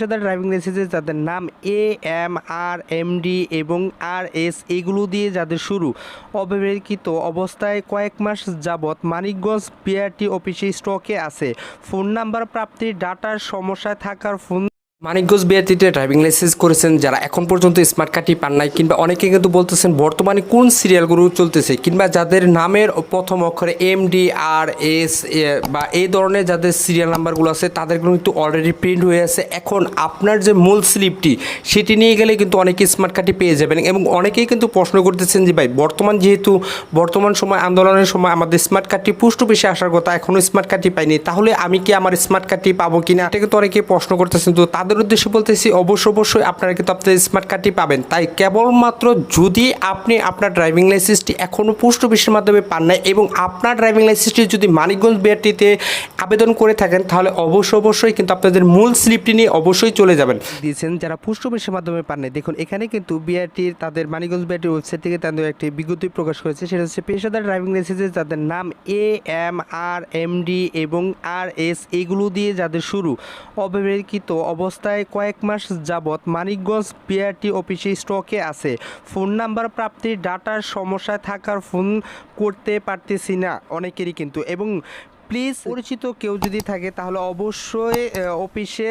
পেশাদার ড্রাইভিং লাইসেন্সে যাদের নাম A M R M D এবং আর এস এগুলো দিয়ে যাদের শুরু। অব্যবহৃত অবস্থায় কয়েক মাস যাবৎ মানিকগঞ্জ পিআরটি অফিসে স্টকে আছে। ফোন নাম্বার প্রাপ্তির ডাটার সমস্যায় থাকার ফোন মানিকগঞ্জ বিআরটিতে ড্রাইভিং লাইসেন্স করেছেন যারা এখন পর্যন্ত স্মার্ট কার্ডটি পান নাই কিংবা অনেকে কিন্তু বলতেছেন বর্তমানে কোন সিরিয়ালগুলো চলতেছে কিংবা যাদের নামের প্রথম অক্ষরে এম ডি আর এস বা এই ধরনের যাদের সিরিয়াল নাম্বারগুলো আছে, তাদেরগুলো কিন্তু অলরেডি প্রিন্ট হয়ে আছে। এখন আপনার যে মূল স্লিপটি সেটি নিয়ে গেলে কিন্তু অনেকে স্মার্ট কার্ডটি পেয়ে যাবেন এবং অনেকেই কিন্তু প্রশ্ন করতেছেন যে, ভাই, বর্তমান যেহেতু বর্তমান সময়, আন্দোলনের সময় আমাদের স্মার্ট কার্ডটি পুষ্ট বেশি আসার কথা এখনও স্মার্ট কার্ডটি পাইনি, তাহলে আমি কি আমার স্মার্ট কার্ডটি পাবো কিনা? এটা কিন্তু অনেকেই প্রশ্ন করতেছেন। তো তাদের উদ্দেশ্যে বলতেছি, অবশ্য অবশ্যই আপনারা কিন্তু আপনাদের স্মার্ট কার্ডটি পাবেন। তাই কেবলমাত্র যদি আপনি আপনার ড্রাইভিং লাইসেন্সটি এখনও পোস্ট অফিসের মাধ্যমে পান নাই এবং আপনার ড্রাইভিং লাইসেন্সটি যদি মানিকগঞ্জ বিআরটিতে আবেদন করে থাকেন, তাহলে অবশ্য অবশ্যই কিন্তু আপনাদের মূল স্লিপটি নিয়ে অবশ্যই চলে যাবেন। দিয়েছেন যারা পোস্ট অফিসের মাধ্যমে পান নাই। দেখুন, এখানে কিন্তু বিআরটির তাদের মানিকগঞ্জ বিআরটির ওয়েবসাইট থেকে তাদের একটি বিজ্ঞপ্তি প্রকাশ করেছে। সেটা হচ্ছে পেশাদার ড্রাইভিং লাইসেন্সে যাদের নাম A M R M D এবং আর এস এগুলো দিয়ে যাদের শুরু অব্যবহৃত অবস্থায় কয়েক মাস যাবৎ মানিকগঞ্জ পিআরটি অফিসে স্টকে আছে। ফোন নাম্বার প্রাপ্তির ডাটার সমস্যায় থাকার ফোন করতে পারতেছি না অনেকেরই কিন্তু। এবং প্লিজ পরিচিত কেউ যদি থাকে, তাহলে অবশ্যই অফিসে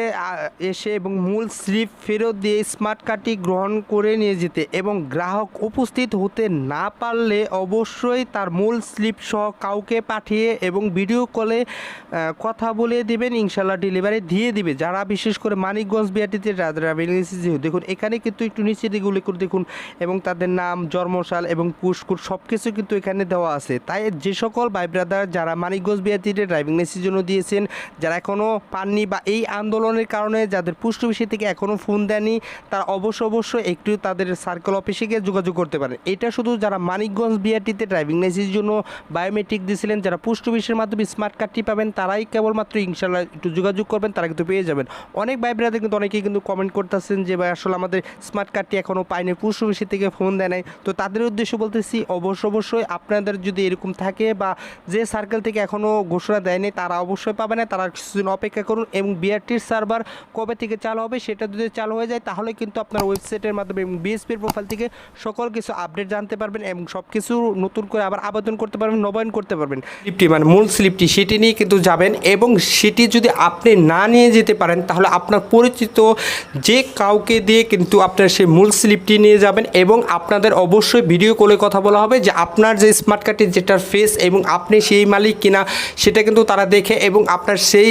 এসে এবং মূল স্লিপ ফেরত দিয়ে স্মার্ট কার্ডটি গ্রহণ করে নিয়ে যেতে এবং গ্রাহক উপস্থিত হতে না পারলে অবশ্যই তার মূল স্লিপ সহ কাউকে পাঠিয়ে এবং ভিডিও কলে কথা বলে দেবেন ইনশাল্লাহ ডেলিভারি দিয়ে দিবে। যারা বিশেষ করে মানিকগঞ্জ বিআরটিতে ড্রাইভিং লাইসেন্স দেখুন, এখানে কিন্তু একটু নিচে দিকে উল্লেখ করে দেখুন এবং তাদের নাম জন্মসাল এবং পুষ্কুর সব কিছু কিন্তু এখানে দেওয়া আছে। তাই যে সকল ভাই ব্রাদার যারা মানিকগঞ্জ বিআরটিতে ড্রাইভিং লাইসেন্সের জন্য দিয়েছেন। যারা এখনও পাননি বা এই আন্দোলনের কারণে যাদের পুষ্ট বিষয় থেকে এখনও ফোন দেয়নি তারা অবশ্য অবশ্যই একটু তাদের সার্কেল অফিসে গিয়ে যোগাযোগ করতে পারেন। এটা শুধু যারা মানিকগঞ্জ বিআরটিতে ড্রাইভিং লাইসেন্সের জন্য বায়োমেট্রিক দিয়েছিলেন, যারা পুষ্ট বিষয়ের মাধ্যমে স্মার্ট কার্ডটি পাবেন, তারাই কেবলমাত্র ইনশাল্লাহ একটু যোগাযোগ করবেন, তারা কিন্তু পেয়ে যাবেন। অনেক ভাই ব্রাদার কিন্তু অনেকেই কিন্তু কমেন্ট করতেছেন যে, ভাই, আসলে আমাদের স্মার্ট কার্ডটি এখনও পাইনি, পুষ্ট বিষয় থেকে ফোন দেয় নাই। তো তাদের উদ্দেশ্য বলতেছি, অবশ্য অবশ্যই আপনাদের যদি এরকম থাকে বা যে সার্কেল থেকে এখনও ঘোষণা দেয়নি, তারা অবশ্যই পাবে না, তারা কিছুদিন অপেক্ষা করুন এবং বিআরটির সার্ভার কবে থেকে চালু হবে সেটা যদি চালু হয়ে যায়, তাহলে কিন্তু আপনার ওয়েবসাইটের মাধ্যমে এবং বিএসপির প্রোফাইল থেকে সকল কিছু আপডেট জানতে পারবেন এবং সব কিছু নতুন করে আবার আবেদন করতে পারবেন, নবায়ন করতে পারবেন। স্লিপটি মানে মূল স্লিপটি, সেটি নিয়ে কিন্তু যাবেন এবং সেটি যদি আপনি না নিয়ে যেতে পারেন, তাহলে আপনার পরিচিত যে কাউকে দিয়ে কিন্তু আপনার সেই মূল স্লিপটি নিয়ে যাবেন এবং আপনাদের অবশ্যই ভিডিও কলে কথা বলা হবে যে আপনার যে স্মার্ট কার্ডটি যেটার ফেস এবং আপনি সেই মালিক কিনা সেটা কিন্তু তারা দেখে এবং আপনার সেই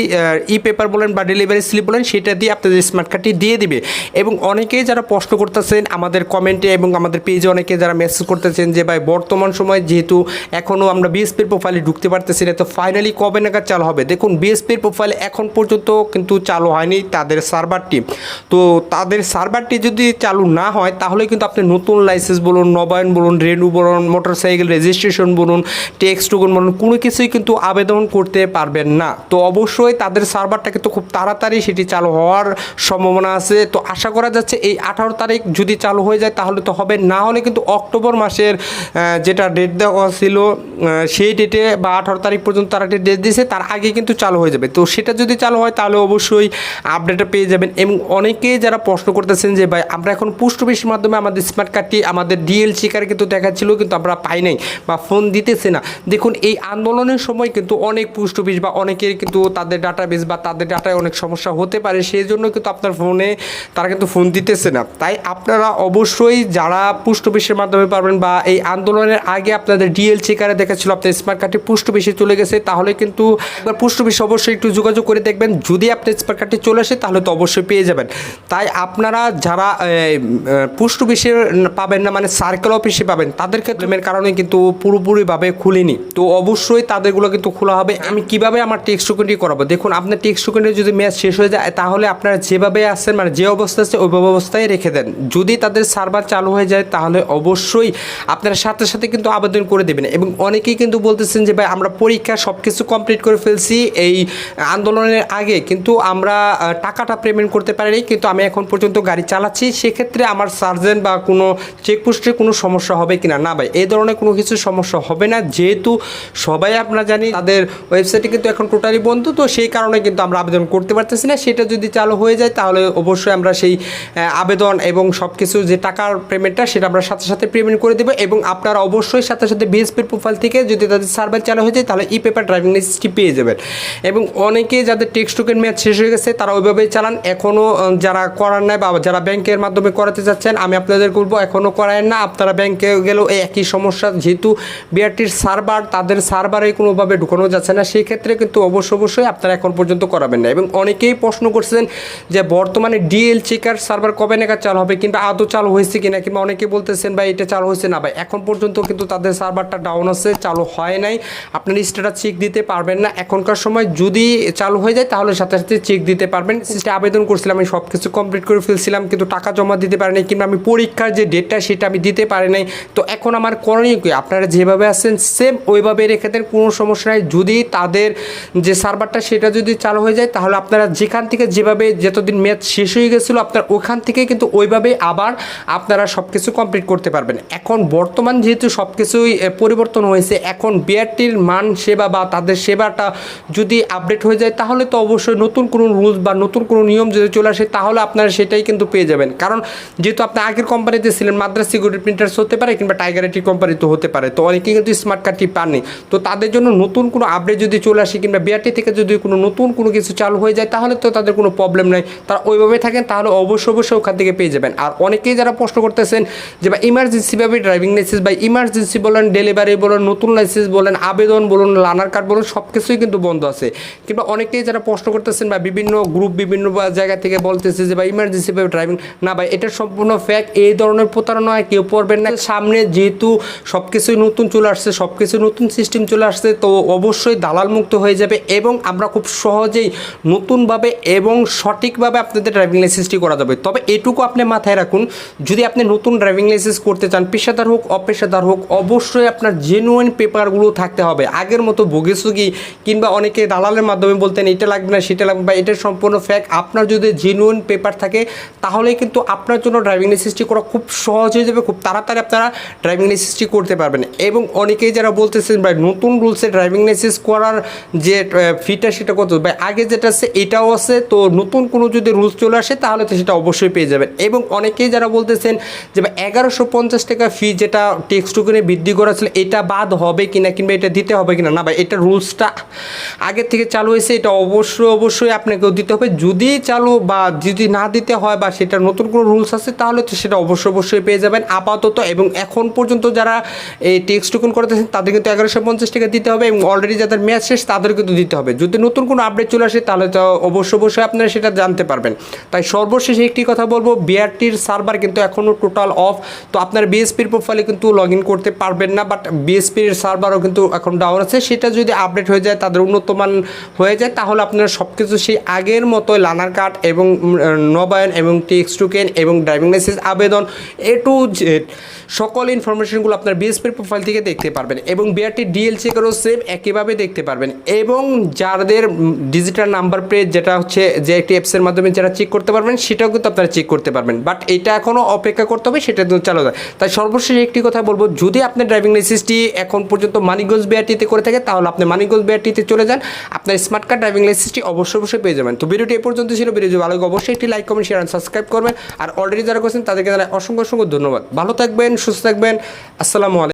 ই পেপার বলেন বা ডেলিভারি স্লিপ বলেন, সেটা দিয়ে আপনাদের স্মার্ট কার্ডটি দিয়ে দিবে। এবং অনেকেই যারা প্রশ্ন করতেছেন আমাদের কমেন্টে এবং আমাদের পেজে অনেকে যারা মেসেজ করতেছেন যে, ভাই, বর্তমান সময় যেহেতু এখনও আমরা বিএসপির প্রোফাইলে ঢুকতে পারতেছি না, তো ফাইনালি কবে নাগাদ চালু হবে? দেখুন বিএসপির প্রোফাইলে এখন পর্যন্ত কিন্তু চালু হয়নি তাদের সার্ভারটি তো তাদের সার্ভারটি যদি চালু না হয়, তাহলে কিন্তু আপনি নতুন লাইসেন্স বলুন, নবায়ন বলুন, রেনু বলুন মোটরসাইকেল রেজিস্ট্রেশন বলুন টেক্সট বলুন, কোনো কিছুই কিন্তু আবেদন করতে পারবেন না। তো অবশ্যই তাদের সার্ভারটা কিন্তু খুব তাড়াতাড়ি সেটি চালু হওয়ার সম্ভাবনা আছে। তো আশা করা যাচ্ছে এই আঠারো তারিখ যদি চালু হয়ে যায় তাহলে তো হবে। না হলে কিন্তু অক্টোবর মাসের যেটা ডেট দেওয়া ছিল সেই ডেটে বা আঠারো তারিখ পর্যন্ত তারা একটা ডেট দিয়েছে, তার আগে কিন্তু চালু হয়ে যাবে। তো সেটা যদি চালু হয় তাহলে অবশ্যই আপডেটটা পেয়ে যাবেন। এবং অনেকেই যারা প্রশ্ন করতেছেন যে, ভাই, আমরা এখন পোস্ট অফিসের মাধ্যমে আমাদের স্মার্ট কার্ডটি আমাদের ডিএল শিকার কিন্তু দেখাচ্ছিল, কিন্তু আমরা পাই নাই বা ফোন দিতেছে না। দেখুন, এই আন্দোলনের সময় কিন্তু অনেক পোস্ট অফিস বা অনেকের কিন্তু তাদের ডাটাবেস বা তাদের ডাটায় অনেক সমস্যা হতে পারে সেই জন্য কিন্তু আপনার ফোনে তারা কিন্তু ফোন দিতেছে না। তাই আপনারা অবশ্যই যারা পোস্ট অফিসের মাধ্যমে পারবেন বা এই আন্দোলনের আগে আপনাদের ডিএল চেকারে দেখাচ্ছিল আপনার স্মার্ট কার্ডটি পোস্ট অফিসে চলে গেছে, তাহলে কিন্তু একবার পোস্ট অফিসে অবশ্যই একটু যোগাযোগ করে দেখবেন। যদি আপনার স্মার্ট কার্ডটি চলে আসে, তাহলে তো অবশ্যই পেয়ে যাবেন। তাই আপনারা যারা পোস্ট অফিসে পাবেন না মানে সার্কেল অফিসে পাবেন, তাদের ক্ষেত্রে কারণে কিন্তু পুরোপুরিভাবে খুলিনি। তো অবশ্যই তাদেরগুলো কিন্তু খোলা হবে, আমি কীভাবে আমার টেক্সট টোকেনটি করাবো? দেখুন, আপনার টেক্সট টোকেনটি যদি ম্যাচ শেষ হয়ে যায়, তাহলে আপনারা যেভাবে আসছেন মানে যে অবস্থা আছে ওই অবস্থায় রেখে দেন। যদি তাদের সার্ভার চালু হয়ে যায়, তাহলে অবশ্যই আপনারা সাথে সাথে কিন্তু আবেদন করে দেবেন। এবং অনেকেই কিন্তু বলতেছেন যে, ভাই, আমরা পরীক্ষা সব কিছু কমপ্লিট করে ফেলছি এই আন্দোলনের আগে। কিন্তু আমরা টাকাটা পেমেন্ট করতে পারিনি, কিন্তু আমি এখন পর্যন্ত গাড়ি চালাচ্ছি। সেক্ষেত্রে আমার সার্জেন্ট বা কোনো চেকপোস্টে কোনো সমস্যা হবে কিনা? না, ভাই এই ধরনের কোনো কিছু সমস্যা হবে না। যেহেতু সবাই আপনারা জানি, তাদের ওয়েবসাইটটি কিন্তু এখন টোটালি বন্ধ, তো সেই কারণে কিন্তু আমরা আবেদন করতে পারতেছি না। সেটা যদি চালু হয়ে যায়, তাহলে অবশ্যই আমরা সেই আবেদন এবং সব কিছু যে টাকার পেমেন্টটা সেটা আমরা সাথে সাথে পেমেন্ট করে দেবো এবং আপনারা অবশ্যই সাথে সাথে বিএসপির প্রোফাইল থেকে যদি তাদের সার্ভার চালু হয়ে যায়, তাহলে ই পেপার ড্রাইভিং লাইসেন্সটি পেয়ে যাবেন। এবং অনেকে যাদের টেক্সট টোকেন ম্যাচ শেষ হয়ে গেছে, তারা ওইভাবেই চালান। এখনও যারা করার নাই বা যারা ব্যাংকের মাধ্যমে করাতে যাচ্ছেন, আমি আপনাদের বলব এখনও করায় না। আপনারা ব্যাংকে গেলেও এই একই সমস্যা, যেহেতু বিআরটির সার্ভার তাদের সার্ভারে কোনোভাবে ঢুকানো যাচ্ছে না, সেই ক্ষেত্রে কিন্তু অবশ্য অবশ্যই আপনারা এখন পর্যন্ত করাবেন না। এবং অনেকেই প্রশ্ন করছেন যে বর্তমানে ডিএল চেকার সার্ভার কবে নাগাদ চালু হবে কিংবা আদৌ চালু হয়েছে কিনা, কিংবা অনেকে বলতেছেন, ভাই, এটা চালু হয়েছে না। ভাই, এখন পর্যন্ত কিন্তু তাদের সার্ভারটা ডাউন আছে, চালু হয় নাই। আপনার স্ট্যাটাস চেক দিতে পারবেন না। এখনকার সময় যদি চালু হয়ে যায়, তাহলে সাথে সাথে চেক দিতে পারবেন। সিস্টে আবেদন করছিলাম, আমি সব কিছু কমপ্লিট করে ফেলছিলাম, কিন্তু টাকা জমা দিতে পারিনি কিংবা আমি পরীক্ষার যে ডেটটা সেটা আমি দিতে পারি নাই। তো এখন আমার করণীয় কি? আপনারা যেভাবে আছেন সেম ওইভাবে রেখে দেন, কোনো সমস্যা নাই। যদি তাদের যে সার্ভারটা সেটা যদি চালু হয়ে যায়, তাহলে আপনারা যেখান থেকে যেভাবে যতদিন ম্যাচ শেষ হয়ে গেছিল, আপনার ওখান থেকে কিন্তু ওইভাবে আবার আপনারা সব কিছু কমপ্লিট করতে পারবেন। এখন বর্তমান যেহেতু সব কিছুই পরিবর্তন হয়েছে, এখন বিআরটির মান, সেবা বা তাদের সেবাটা যদি আপডেট হয়ে যায়, তাহলে তো অবশ্যই নতুন কোনো রুলস বা নতুন কোনো নিয়ম যদি চলে আসে, তাহলে আপনারা সেটাই কিন্তু পেয়ে যাবেন। কারণ যেহেতু আপনি আগের কোম্পানিতে ছিলেন, মাদ্রাস সিকিউরিটি প্রিন্টার্স হতে পারে কিংবা টাইগার আইটি কোম্পানি তো হতে পারে, তো অনেকেই কিন্তু স্মার্ট কার্ডটি পাননি। তো তাদের জন্য নতুন কোনো আপডেট যদি চলে আসে কিংবা বিআরটি থেকে যদি কোনো নতুন কোনো কিছু চালু হয়ে যায়, তাহলে তো তাদের কোনো প্রবলেম নাই। তারা ওইভাবে থাকেন, তাহলে অবশ্যই অবশ্যই ওখান থেকে পেয়ে যাবেন। আর অনেকেই যারা প্রশ্ন করতেছেন যে বা ইমার্জেন্সিভাবে ড্রাইভিং লাইসেন্স বা ইমার্জেন্সি বলেন ডেলিভারি বলেন, নতুন লাইসেন্স বলেন, আবেদন বলুন লানার কার্ড বলুন সব কিছুই কিন্তু বন্ধ আছে। কিংবা অনেকেই যারা প্রশ্ন করতেছেন বা বিভিন্ন গ্রুপ বিভিন্ন জায়গা থেকে বলতেছে যে বা ইমার্জেন্সিভাবে ড্রাইভিং না, ভাই, এটা সম্পূর্ণ ফ্যাক এই ধরনের প্রতারণায় কেউ পড়বেন না। সামনে যেহেতু সব কিছুই নতুন চলে আসছে সব কিছু নতুন সিস্টেম চলে আসছে, তো অবশ্যই দালাল মুক্ত হয়ে যাবে এবং আমরা খুব সহজেই নতুনভাবে এবং সঠিকভাবে আপনাদের ড্রাইভিং লাইসেন্সটি করা যাবে। তবে এটুকু আপনি মাথায় রাখুন, যদি আপনি নতুন ড্রাইভিং লাইসেন্স করতে চান, পেশাদার হোক, অপেশাদার হোক, অবশ্যই আপনার জেনুইন পেপারগুলো থাকতে হবে। আগের মতো বগেসুগি কিংবা অনেকে দালালের মাধ্যমে বলতেন, এটা লাগবে না, সেটা লাগবে বা এটা সম্পূর্ণ ফ্যাক আপনার যদি জেনুইন পেপার থাকে তাহলে কিন্তু আপনার জন্য ড্রাইভিং লাইসেন্সটি করা খুব সহজ হয়ে যাবে, খুব তাড়াতাড়ি আপনারা ড্রাইভিং লাইসেন্সটি করতে পারবেন। এবং অনেকেই যারা বলতেছেন, ভাই, নতুন রুলসে ড্রাইভিং লাইসেন্স করার যে ফিটা সেটা কত? বা আগে যেটা আছে, এটাও আছে। তো নতুন কোনো যদি রুলস চলে আসে, তাহলে তো সেটা অবশ্যই পেয়ে যাবেন। এবং অনেকেই যারা বলতেছেন যে এগারোশো পঞ্চাশ টাকা ফি যেটা টেক্সট টোকেনে বৃদ্ধি করা ছিল, এটা বাদ হবে কিনা কিংবা এটা দিতে হবে কিনা? না, ভাই, এটা রুলসটা আগের থেকে চালু হয়েছে, এটা অবশ্যই অবশ্যই আপনাকেও দিতে হবে। যদি চালু বা যদি না দিতে হয় বা সেটা নতুন কোনো রুলস আছে, তাহলে তো সেটা অবশ্যই অবশ্যই পেয়ে যাবেন। আপাতত, এবং এখন পর্যন্ত যারা এই টেক্সট টোকেন করতেছেন, তাদের কিন্তু এগারোশো পঞ্চাশ টাকা দিতে হবে এবং অলরেডি যাদের ম্যাচ শেষ, তাদের কিন্তু দিতে হবে। যদি নতুন কোনো আপডেট চলে আসে, তাহলে তো অবশ্যই অবশ্যই আপনারা সেটা জানতে পারবেন। তাই সর্বশেষ একটি কথা বলব বিআরটির সার্ভার কিন্তু এখনও টোটাল অফ তো আপনার বিএসপির প্রোফাইলে কিন্তু লগ করতে পারবেন না বাট বিএসপির সার্ভারও কিন্তু এখন ডাউন আছে। সেটা যদি আপডেট হয়ে যায়, তাদের উন্নতমান হয়ে যায়, তাহলে আপনারা সব কিছু সেই আগের মতো লানার কার্ড এবং নবায়ন এবং টেক্সট টুকেন এবং ড্রাইভিং লাইসেন্স আবেদন এ টু জেড সকল ইনফরমেশনগুলো আপনার বিএসপির প্রোফাইল থেকে দেখতে পারবেন। এবং বিআরটি ডিএল চেকারও সেম একইভাবে দেখতে পারবেন? এবং যাদের ডিজিটাল নাম্বার প্লেট যেটা হচ্ছে যে একটি অ্যাপসের মাধ্যমে যারা চেক করতে পারবেন, সেটাও কিন্তু আপনারা চেক করতে পারবেন। বাট এটা এখনও অপেক্ষা করতে হবে, সেটা তো চালু যায় তাই সর্বশেষ একটি কথা বলব, যদি আপনার ড্রাইভিং লাইসেন্সটি এখন পর্যন্ত মানিকগঞ্জ বিআরটিতে করে থাকে, তাহলে আপনি মানিকগঞ্জ বিআরটিতে চলে যান। আপনার স্মার্ট কার্ড ড্রাইভিং লাইসেন্সটি অবশ্যই অবশ্যই পেয়ে যাবেন। তো ভিডিওটি এ পর্যন্ত ছিল ভিডিও ভালো অবশ্যই একটি লাইক কমেন্ট শেয়ার সাবস্ক্রাইব করবেন। আর অলরেডি যারা করছেন, তাদেরকে জানাই অসংখ্য অসংখ্য ধন্যবাদ। ভালো থাকবেন, সুস্থ থাকবেন। আসসালামু আলাইকুম।